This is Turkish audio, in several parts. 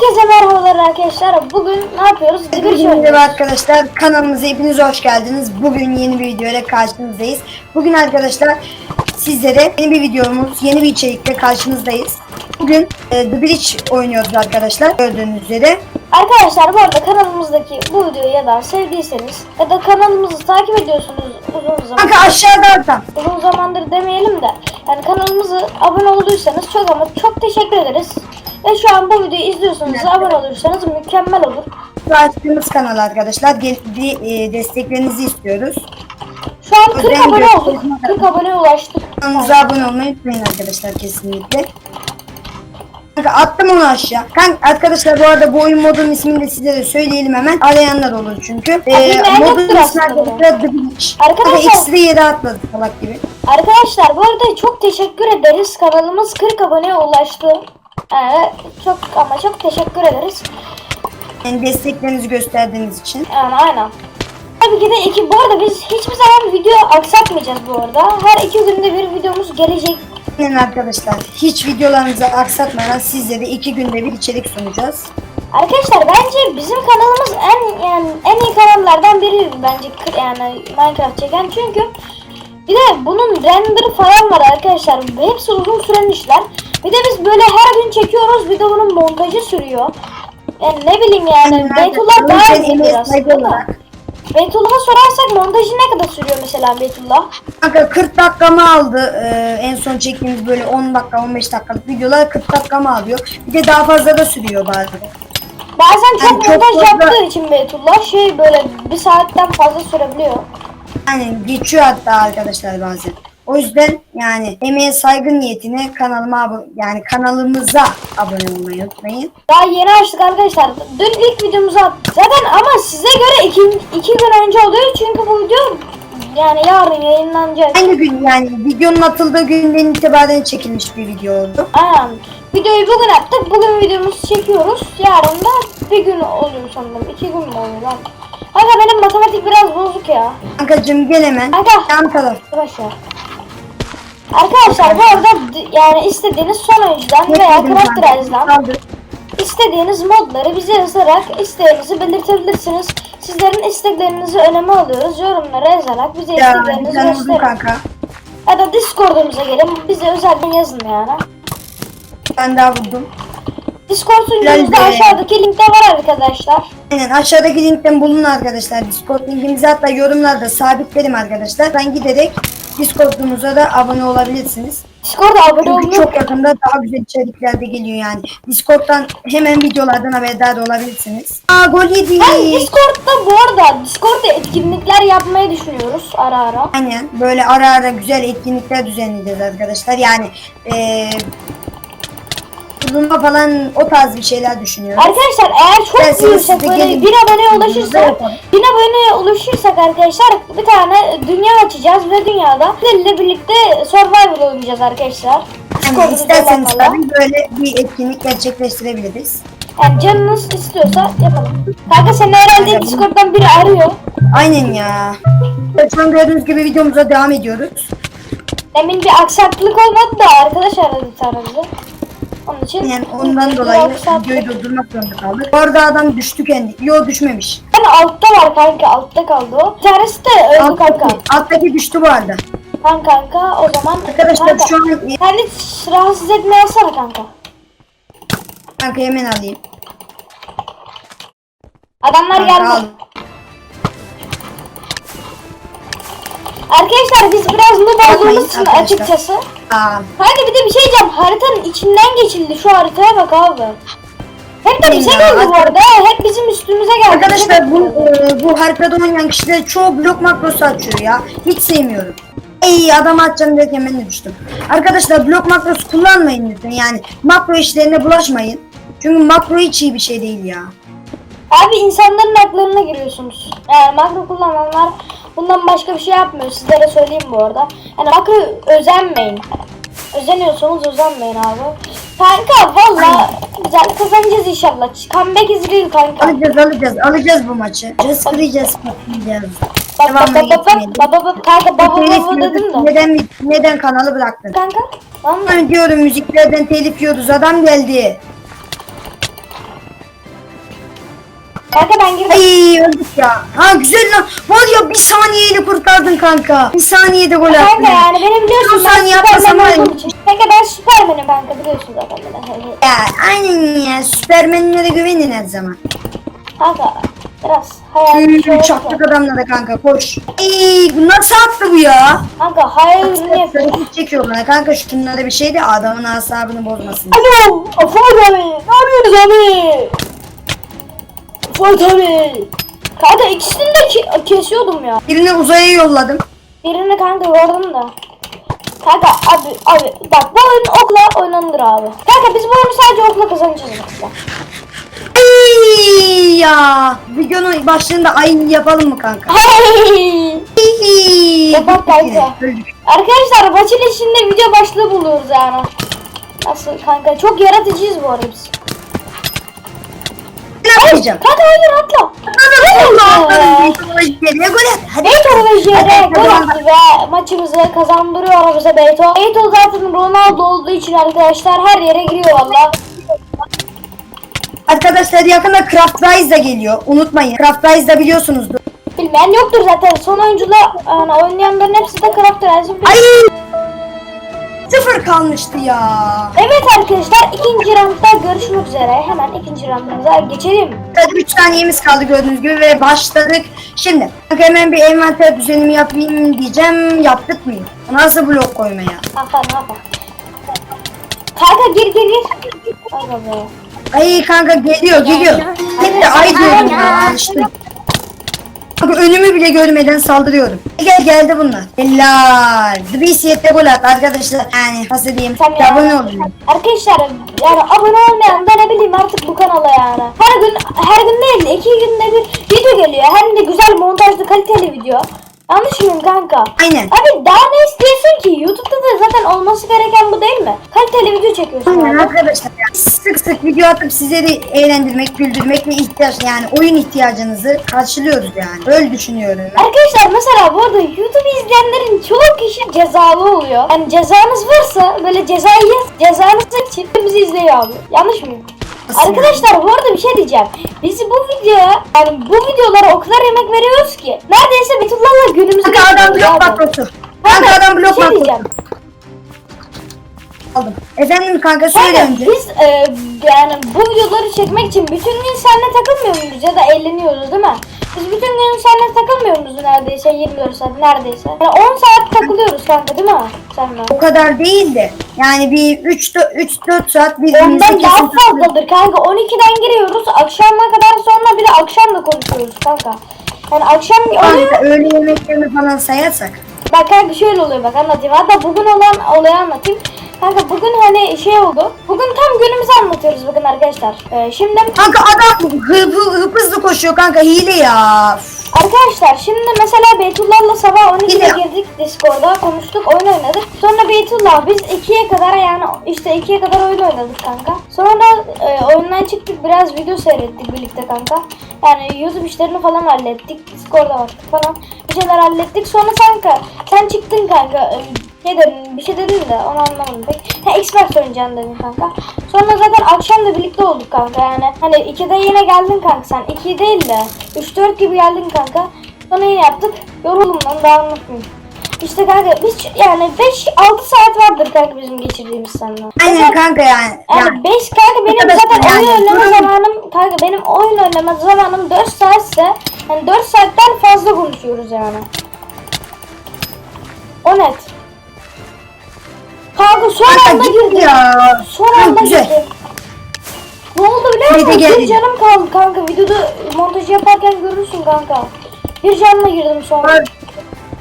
Herkese merhabalar arkadaşlar. Bugün ne yapıyoruz? Hepinize merhaba arkadaşlar. Kanalımıza hepiniz hoş geldiniz. Bugün yeni bir video ile karşınızdayız. Bugün arkadaşlar sizlere yeni bir videomuz, yeni bir içerikle karşınızdayız. Bugün e, The Bridge oynuyoruz arkadaşlar. Gördüğünüz üzere. Arkadaşlar bu arada kanalımızdaki bu videoyu ya da sevdiyseniz ya da kanalımızı takip ediyorsunuz uzun zaman Kanka aşağıda ortam. uzun zamandır demeyelim de yani kanalımızı abone olduysanız çok ama çok teşekkür ederiz. Ve şu an bu videoyu izliyorsanız abone olursanız mükemmel olur. Bu açtığımız kanal arkadaşlar. E, desteklerinizi istiyoruz. Şu an 40 Özel abone olduk. 40 abone ulaştık. Kanalımıza abone olmayı unutmayın arkadaşlar kesinlikle. Kanka attım onu aşağı. Kanka arkadaşlar bu arada bu oyun modunun ismini de size de söyleyelim hemen. Arayanlar olur çünkü. Ee, modun ismi arkadaşlar The Bridge. Arkadaşlar- ikisi de yere atladı salak gibi. Arkadaşlar bu arada çok teşekkür ederiz. Kanalımız 40 aboneye ulaştı. Yani çok ama çok teşekkür ederiz. Yani desteklerinizi gösterdiğiniz için. Yani aynen. Tabii ki de iki, bu arada biz hiçbir zaman video aksatmayacağız bu arada. Her iki günde bir videomuz gelecek. Yani arkadaşlar hiç videolarınızı aksatmadan sizlere iki günde bir içerik sunacağız. Arkadaşlar bence bizim kanalımız en yani en iyi kanallardan biri bence yani Minecraft çeken çünkü bir de bunun render falan var arkadaşlar. Hepsi uzun süren işler. Bir de biz böyle her gün çekiyoruz. Bir de bunun montajı sürüyor. Yani ne bileyim yani Beytullah daha da. olarak. Beytullah'a sorarsak montajı ne kadar sürüyor mesela Beytullah? Kanka 40 dakikamı aldı. Ee, en son çektiğimiz böyle 10 dakika 15 dakikalık videolar 40 dakikamı alıyor. Bir de daha fazla da sürüyor bazen. Bazen çok Yani çok montaj fazla- yaptığı için Beytullah şey böyle bir saatten fazla sürebiliyor. Yani geçiyor hatta arkadaşlar bazen. O yüzden yani emeğe saygı niyetine kanalıma abo- yani kanalımıza abone olmayı unutmayın. Daha yeni açtık arkadaşlar. Dün ilk videomuzu attık. Zaten ama size göre iki, iki gün önce oluyor çünkü bu video yani yarın yayınlanacak. Aynı gün yani videonun atıldığı günden itibaren çekilmiş bir video oldu. Aynen. Videoyu bugün attık. Bugün videomuzu çekiyoruz. Yarın da bir gün oluyor sanırım. İki gün mü oluyor lan? Kanka benim matematik biraz bozuk ya. Kankacım gel hemen. Kanka. Yan taraf. Arkadaşlar. Arkadaşlar bu arada yani istediğiniz son oyuncudan veya. Craftriz'dan Kaldır. istediğiniz modları bize yazarak isteğinizi belirtebilirsiniz. Sizlerin isteklerinizi öneme alıyoruz. Yorumlara yazarak bize Ya isteklerinizi gösterin. kanka. Ya da Discord'umuza gelin. Bize özelden yazın yani. Ben daha vurdum. Discord be. aşağıdaki linkte var arkadaşlar. Aynen aşağıdaki linkten bulun arkadaşlar. Discord linkimizi hatta yorumlarda sabitlerim arkadaşlar. Ben giderek Discord'umuza da abone olabilirsiniz. Discord'a abone olmayı çok yakında daha güzel içerikler de geliyor yani. Discord'dan hemen videolardan haberdar olabilirsiniz. Aa gol yedi. Yani Discord'da bu arada Discord'da etkinlikler yapmayı düşünüyoruz ara ara. Aynen böyle ara ara güzel etkinlikler düzenleyeceğiz arkadaşlar. Yani eee bulunma falan o tarz bir şeyler düşünüyoruz. Arkadaşlar eğer çok de böyle gelin. 1000 aboneye ulaşırsak. 1000 aboneye ulaşırsak arkadaşlar bir tane dünya açacağız ve dünyada sizlerle birlikte survival oynayacağız arkadaşlar. Yani isterseniz tabii böyle bir etkinlik gerçekleştirebiliriz. Yani canınız istiyorsa yapalım. Kanka seni herhalde Aynen. Discord'dan biri arıyor. Aynen ya. Şu an gördüğünüz gibi videomuza devam ediyoruz. Demin bir aksaklık olmadı da arkadaş aradı bizi. Onun için Yani ondan dolayı aksaklık. videoyu durdurmak zorunda kaldık. Bu arada adam düştü kendi. Yo düşmemiş. Yani altta var kanka altta kaldı o. Bir tanesi de öldü kanka. Alttaki, düştü bu arada. Kan kanka o zaman Arkadaşlar kanka. şu an hiç rahatsız etme yazsana kanka. kanka hemen alayım. Adamlar Kanka geldi. al. Arkadaşlar biz biraz noob olduğumuz için arkadaşlar. açıkçası. Aa, Kanka bir de bir şey diyeceğim. Haritanın içinden geçildi. Şu haritaya bak abi. Hep de bize geldi bu arada. Hep bizim üstümüze geldi. arkadaşlar bu e, bu haritada oynayan kişiler çoğu blok makrosu açıyor ya. Hiç sevmiyorum. Ey adam atacağım derken ben de düştüm. Arkadaşlar blok makrosu kullanmayın lütfen yani makro işlerine bulaşmayın. Çünkü makro hiç iyi bir şey değil ya. Abi insanların haklarına giriyorsunuz. Yani makro kullananlar bundan başka bir şey yapmıyor. Sizlere söyleyeyim bu arada. Yani makro özenmeyin. Özeniyorsanız özenmeyin abi. Kanka valla güzel kazanacağız inşallah. Comeback real kanka. Alacağız alacağız alacağız bu maçı. Just kıracağız patlayacağız. Bak bak bak bak bak bak bak kanka baba Telif baba dedim de. Neden, neden kanalı bıraktın? Kanka. Lan Ben diyorum müziklerden telif yiyoruz adam geldi. Kanka ben girdim. Ay öldük ya. Ha güzel lan. Var ya bir saniyeyle kurtardın kanka. Bir saniyede gol attın. Kanka yani beni biliyorsun ben saniye yapmasam için. Kanka ben Süpermen'im kanka biliyorsun zaten beni. Ya aynen ya. Süpermenlere güvenin her zaman. Kanka biraz hayal şey oldu. çaktık adamlara kanka koş. Ey nasıl attı bu ya? Kanka hayal ürünü yapıyor. Çekiyor bana kanka şunlara bir şey de adamın asabını bozmasın. Alo, Fuat abi, ne yapıyorsunuz abi? Fuat abi. Kanka ikisini de ke- kesiyordum ya. Birini uzaya yolladım. Birini kanka gördüm da. Kanka abi abi bak bu oyun okla oynanır abi. Kanka biz bu oyunu sadece okla kazanacağız mesela. Ey ya. Videonun başlığında aynı yapalım mı kanka? Yapak kanka. Arkadaşlar maçın içinde video başlığı buluyoruz yani. Nasıl kanka çok yaratıcıyız bu arada biz. Ne yapacağım? Kanka hayır atla. Allah'ım. Geriye gol. Hadi. Hadi, hadi. attı ve maçımızı kazandırıyor bize Beyto. Beyto zaten Ronaldo olduğu için arkadaşlar her yere giriyor valla. Arkadaşlar yakında Craft Rise de geliyor. Unutmayın. Craft Rise de biliyorsunuzdur. Bilmeyen yoktur zaten. Son oyuncular yani oynayanların hepsi de Craft Rise'ın Ay! Sıfır kalmıştı ya. Evet arkadaşlar ikinci roundda görüşmek üzere. Hemen ikinci roundumuza geçelim. Hadi 3 saniyemiz kaldı gördüğünüz gibi ve başladık. Şimdi hemen bir envanter düzenimi yapayım diyeceğim. Yaptık mı? Nasıl blok koymaya? Ne yapalım? Kanka gir gir gir. Be. Ay kanka geliyor geliyor. Hep de ay diyorum ya. alıştım. Kanka önümü bile görmeden saldırıyorum. Gel geldi bunlar. Helal. Dibisiyette gol at arkadaşlar. Yani nasıl diyeyim. Sen ya. Abone olun. Arkadaşlar yani abone olmayan da ne bileyim artık bu kanala yani. Her gün her gün değil de iki günde bir video geliyor. Hem de güzel montajlı kaliteli video. Mıyım kanka? Aynen. Abi daha ne istiyorsun ki? YouTube'da da zaten olması gereken bu değil mi? Kaliteli video çekiyorsun Aynen abi. arkadaşlar. ya. Sık sık video atıp sizleri eğlendirmek, güldürmek ve ihtiyaç yani oyun ihtiyacınızı karşılıyoruz yani. Öyle düşünüyorum ben. Arkadaşlar mesela bu arada YouTube izleyenlerin çoğu kişi cezalı oluyor. Yani cezanız varsa böyle cezayı yaz, cezanız için bizi izleyin abi. Yanlış mıyım? Arkadaşlar bu arada bir şey diyeceğim. Biz bu videoya yani bu videolara o kadar emek veriyoruz ki neredeyse Betüllah'la günümüzü Kanka adam blok makrosu. Kanka, adam blok şey diyeceğim. Aldım. Efendim kanka söyle Kanka önce. biz e, yani bu videoları çekmek için bütün gün seninle takılmıyor muyuz ya da eğleniyoruz değil mi? Biz bütün gün seninle takılmıyor neredeyse 24 saat neredeyse. Yani 10 saat takılıyoruz kanka değil mi seninle? O kadar değil de yani bir 3 3 4 saat birbirimize Ondan daha kesin fazladır kanka. 12'den giriyoruz. Akşama kadar sonra bir de akşam da konuşuyoruz kanka. Yani akşam oluyor. Kanka öğle yemeklerini falan sayarsak. Bak kanka şöyle oluyor bak anlatayım. Hatta bugün olan olayı anlatayım. Kanka bugün hani şey oldu. Bugün tam günümüzü anlatıyoruz bugün arkadaşlar. Ee, şimdi Kanka adam hıp, hıp hızlı koşuyor kanka hile ya. Üf. Arkadaşlar şimdi mesela Beytullah'la sabah 12'de Gidiyor. girdik Discord'a konuştuk oyun oynadık. Sonra Beytullah biz 2'ye kadar yani işte 2'ye kadar oyun oynadık kanka. Sonra e, oyundan çıktık biraz video seyrettik birlikte kanka. Yani YouTube işlerini falan hallettik. Discord'a baktık falan. Bir şeyler hallettik. Sonra kanka sen çıktın kanka. E, Ne dedin? Bir şey dedin de onu anlamadım pek. Ha Xbox oynayacaksın dedin kanka. Sonra zaten akşam da birlikte olduk kanka yani. Hani 2'de yine geldin kanka sen. 2 değil de 3-4 gibi geldin kanka. Sonra yine yaptık. Yoruldum lan daha anlatmayayım. İşte kanka biz yani 5-6 saat vardır kanka bizim geçirdiğimiz seninle. Aynen kanka yani. yani yani 5 kanka benim zaten oyun yani oynama durun. zamanım kanka benim oyun oynama zamanım 4 saatse yani 4 saatten fazla konuşuyoruz yani. O net. Kanka son Kanka anda git girdim. ya. Son Ha, anda güzel. girdim. Ne oldu biliyor musun? geldi. Bir canım kaldı kanka. Videoda montaj yaparken görürsün kanka. Bir canla girdim sonra.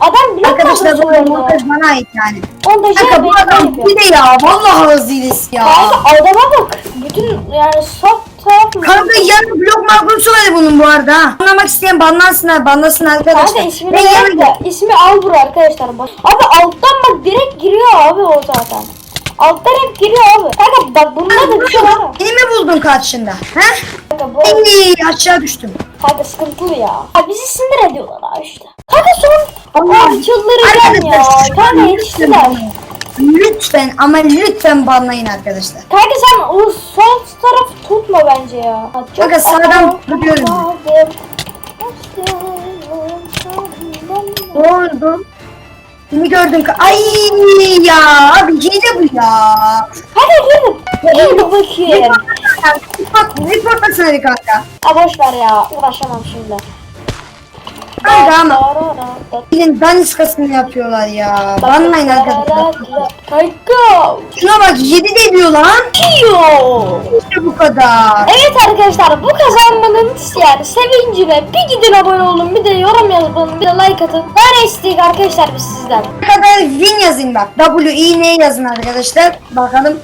Adam blok Arkadaşlar bu montaj bana ait yani. Montajı Kanka bu adam yapıyor. hile ya. Vallahi hızlıyız ya. Kanka adama bak. Bütün yani soft taraf mı? Kanka yarın blok makrosu var bunun bu arada. ha. Anlamak isteyen banlansınlar, banlasın arkadaşlar. Kanka ismini Ben ver yarın de ismi Albur arkadaşlar. Bak. Abi alttan bak direkt giriyor abi o zaten. Alttan hep giriyor abi. Kanka bak bunda da bir şey var. Beni mi buldun karşında? He? Kanka bu Ey aşağı düştüm. kanka sıkıntılı ya. Abi bizi sinir ediyorlar abi işte. Kanka son abi çıldıracağım ya. Kanka yetiştiler. Lütfen ama lütfen banlayın arkadaşlar. Kanka sen o sol taraf tutma bence ya. Çok Kanka sağdan tutuyorum. sağdım. Doğru. Kimi gördün? Ay ya abi hile bu ya. Hadi gidelim. İyi de bakayım. Bak reportlasana bir kanka. Ha boş ver ya uğraşamam şimdi. Kanka ama Hilin daniskasını yapıyorlar ya. Banlayın arkadaşlar. Kanka. Şuna bak 7 de diyor lan. İşte bu kadar. Evet arkadaşlar bu kazanmanın yani sevincine bir gidin abone olun bir de yorum yazın bir de like atın. Ne istedik arkadaşlar biz sizden. Ne kadar win yazın bak. W, I, N yazın arkadaşlar. Bakalım